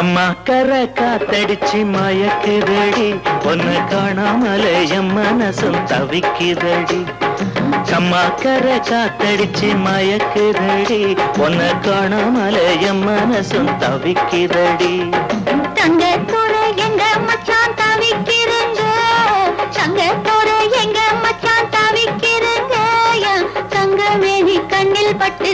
அம்மா கர காத்தடிச்சு மயக்குதடி ஒன்னு காணாமலே என் மனசும் தவிக்குதடி அம்மா கர காத்தடிச்சு மயக்குதடி ஒன்னு காணாமலே என் மனசும் தவிக்குதடி தங்கத்தோட எங்க மச்சான் தவிக்கிறங்க தங்கத்தோட எங்க மச்சான் தவிக்கிறங்க தங்க தங்கமேனி கண்ணில் பட்டு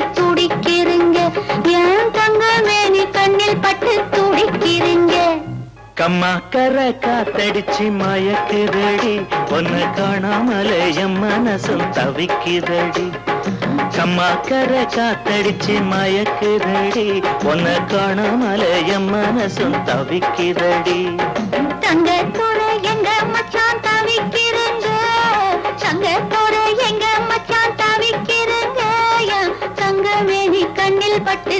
கம்மா கர காத்தடிச்சு மயக்குதடி. ஒன்னு காணாமலே என் மனசும் தவிக்குதடி. கம்மா கர காத்தடிச்சு மயக்குதடி. ஒன்னு காணாமலே என் மனசும் தவிக்குதடி. தங்க தங்கத்தோட எங்க மச்சான் தவிக்கிறங்க. தங்க தங்கத்தோட எங்க மச்சான் தவிக்கிறங்க. தங்க தங்கமேனி கண்ணில் பட்டு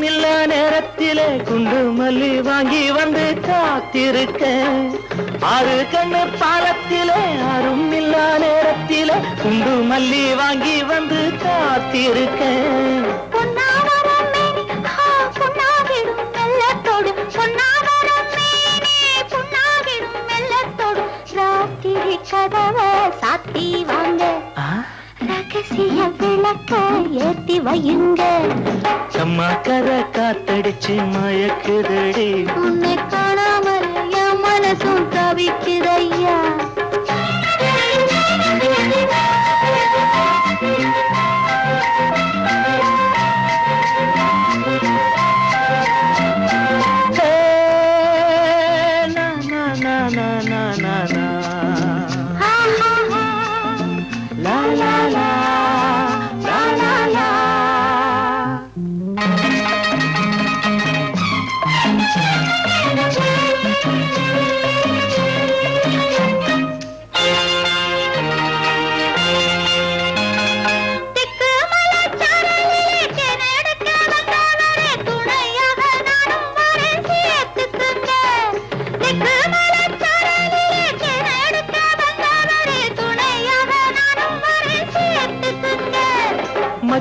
பாலத்திலே நேரத்திலே குண்டு மல்லி வாங்கி வந்து காத்திருக்க. ஆறு கண்ணு பாலத்திலே யாரும் இல்ல நேரத்திலே குண்டு மல்லி வாங்கி வந்து காத்திருக்க. பொன்னாவரம் சாத்தி வா. ரகசிய விளக்க ஏத்தி வையுங்க அம்மா கர காத்தடிச்சு மயக்குதடி. உன்னை காணாமல் என் மனசும் தவிக்குதையா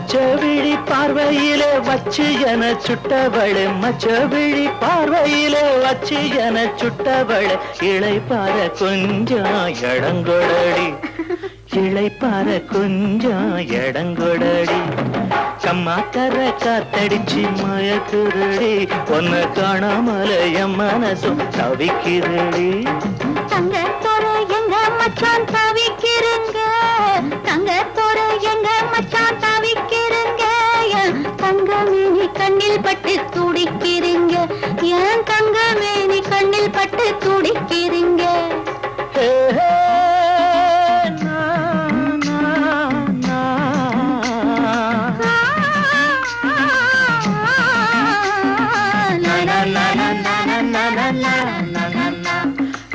மச்ச விழி பார்வையிலே வச்சு என சுட்டவளே மச்ச விழி பார்வையிலே வச்சு என சுட்டவளே. இளைப்பார கொஞ்சம் இடங்கொடடி இளைப்பார கொஞ்சம் இடங்கொடடி கம்மா கர காத்தடிச்சு மயக்குதடி ஒன்னு காணாமல என் மனசும் தவிக்குதடி. தங்கத்தோட எங்க மச்சான் தவிக்கிறங்க